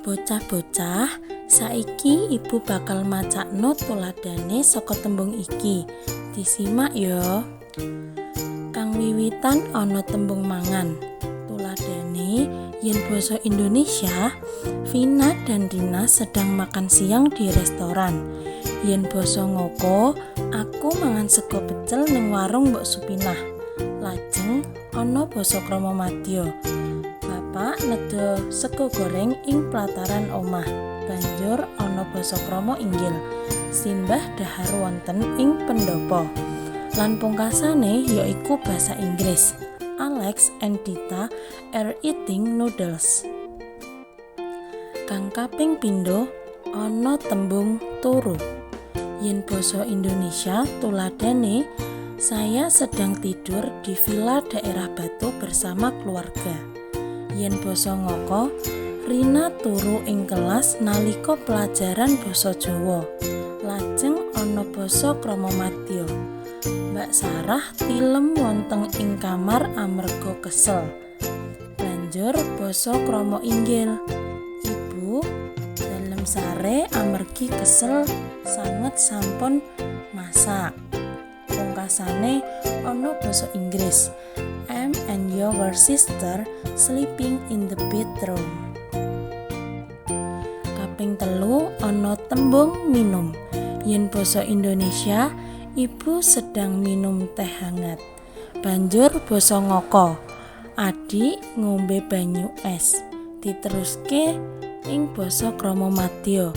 Bocah-bocah, saiki ibu bakal macakno tuladane saka tembung iki. Disimak ya. Kang wiwitan ana tembung mangan. Tuladane yen basa Indonesia, Vina dan Dina sedang makan siang di restoran. Yen basa ngoko, aku mangan sego pecel ning warung Mbok Supinah. Lajeng ana basa krama madya. Bapak nedha sego goreng ing pelataran omah. Banjur ana basa inggil. Simbah dahar wonten ing pendopo. Lan pungkasane yaiku basa Inggris. Alex and Dita are eating noodles. Kang kaping pindho ana tembung turu. Yen basa Indonesia tuladane saya sedang tidur di villa daerah Batu bersama keluarga. Yen basa ngoko, Rina turu ing kelas nalika pelajaran basa Jawa. Lajeng ana basa krama madya. Mbak Sarah tilem wonten ing kamar amarga kesel. Banjur basa krama inggil. Ibu dalem sare amargi kesel sanget sampun masak. Pungkasane ana basa Inggris. Your sister sleeping in the bedroom. Kaping telu ana tembung minum. Yen basa Indonesia, ibu sedang minum teh hangat. Banjur basa ngoko. Adik ngombe banyu es. Diteruske ing basa krama madya.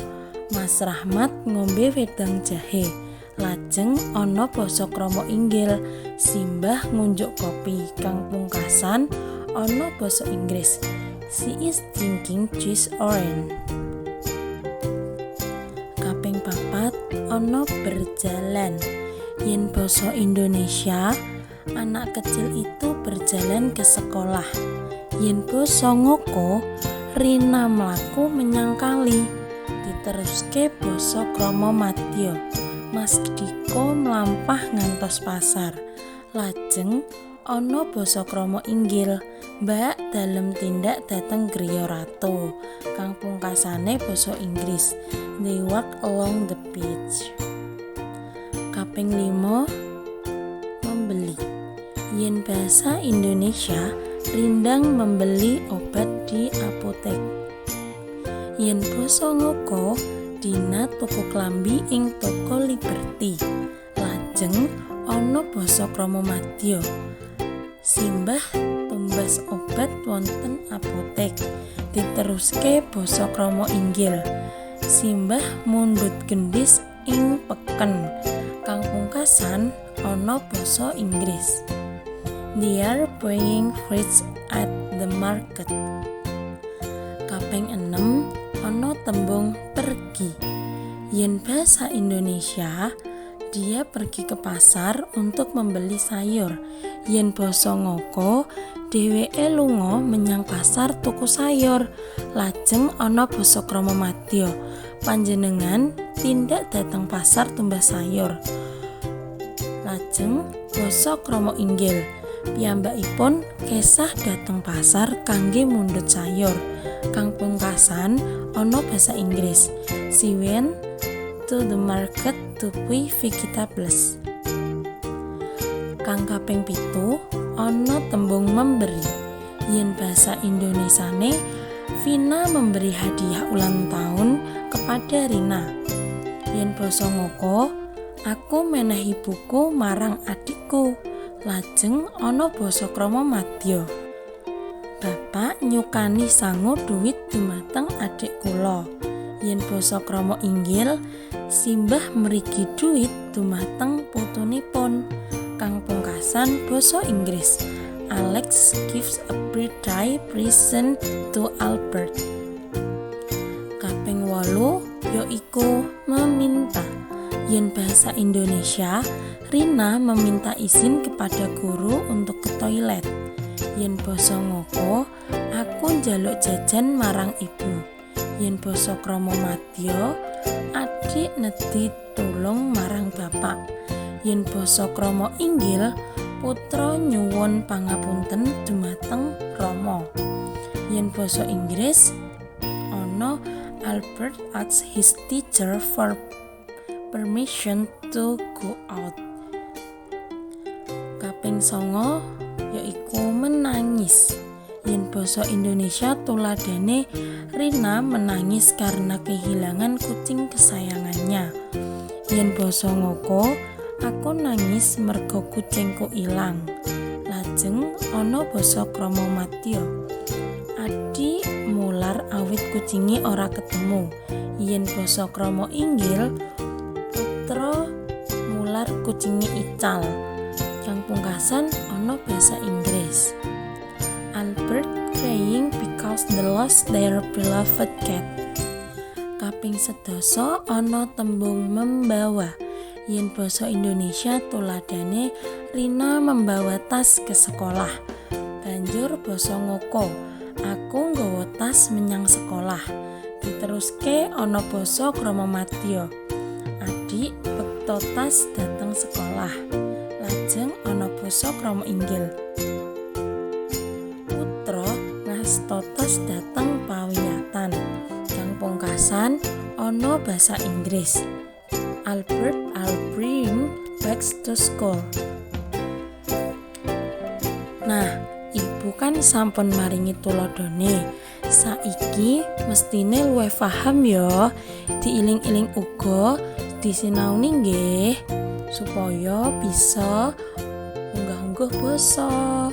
Mas Rahmat ngombe wedang jahe. Lajeng ana basa krama inggil. Simbah ngunjuk kopi kang pungkasan ana basa Inggris. She is drinking juice orange. Kaping papat ana berjalan. Yen basa Indonesia, anak kecil itu berjalan ke sekolah. Yen basa ngoko, Rina mlaku menyang kali. Diteruske basa krama madya. Mas Diko mlampah ngantos pasar. Lajeng ana basa krama inggil. Mbak dalem tindak dateng griya ratu. Kang pungkasane basa Inggris. They walk along the beach. Kaping 5 membeli. Yen bahasa Indonesia, Rindang membeli obat di apotek. Yen basa ngoko, Dina tuku klambi ing toko Liberty. Lajeng ana basa krama madya. Simbah tumbas obat wonten apotek. Diteruske basa krama inggil. Simbah mundhut gendis ing peken. Kang pungkasan ana basa Inggris. They are buying fruits at the market. Kaping 6 ana tembung pergi. Yen bahasa Indonesia, dia pergi ke pasar untuk membeli sayur. Yen basa ngoko, dheweke lunga menyang pasar tuku sayur. Lajeng ana basa krama madya. Panjenengan tindak dateng pasar tumbas sayur. Lajeng basa krama inggil. Piyambakipun kesah dateng pasar kangge mundhut sayur. Kang pungkasan ana basa Inggris. She went to the market to buy vegetables. Kang kaping pitu ana tembung memberi. Yen bahasa Indonesiane Vina memberi hadiah ulang tahun kepada Rina. Yen basa ngoko, aku menehi buku marang adikku. Lajeng ana basa krama madya. Bapak nyukani sangu duit dumateng adik kula. Yen basa krama inggil, simbah mrigi duit dumateng putunipun. Kang pungkasan basa Inggris. Alex gives a birthday present to Albert. Kaping 8 yaiku meminta. Yen bahasa Indonesia, Rina meminta izin kepada guru untuk ke toilet. Yen basa ngoko, aku njaluk jajan marang ibu. Yen basa krama madya, adik nedhi tulung marang bapak. Yen basa krama inggil, putra nyuwun pangapunten dumateng Rama. Yen basa Inggris, ana Albert asks his teacher for permission to go out. Kaping songo yaiku menangis. Yen basa Indonesia tuladane Rina menangis karena kehilangan kucing kesayangannya. Yen basa ngoko aku nangis mergo kucingku ilang. Lajeng ana basa krama matya. Adi mular awit kucingi ora ketemu. Yen basa krama inggil kucingi ical. Yang pungkasan ana basa Inggris. Albert crying because they lost their beloved cat. Kaping sedasa ana tembung membawa. Yen basa Indonesia tuladane Rina membawa tas ke sekolah. Banjur basa ngoko. Aku nggawa tas menyang sekolah. Diteruske ana basa krama madya. Tas dateng sekolah. Lajeng ana basa krama inggil. Totos dateng pawiyatan. Yang pungkasan ono bahasa Inggris. Albert I'll bring back to school. Nah, ibu kan sampun maringi tulodone. Saiki mestine luwe paham ya, diiling-iling uga disinauni nggih supaya bisa unggah-ungguh basa.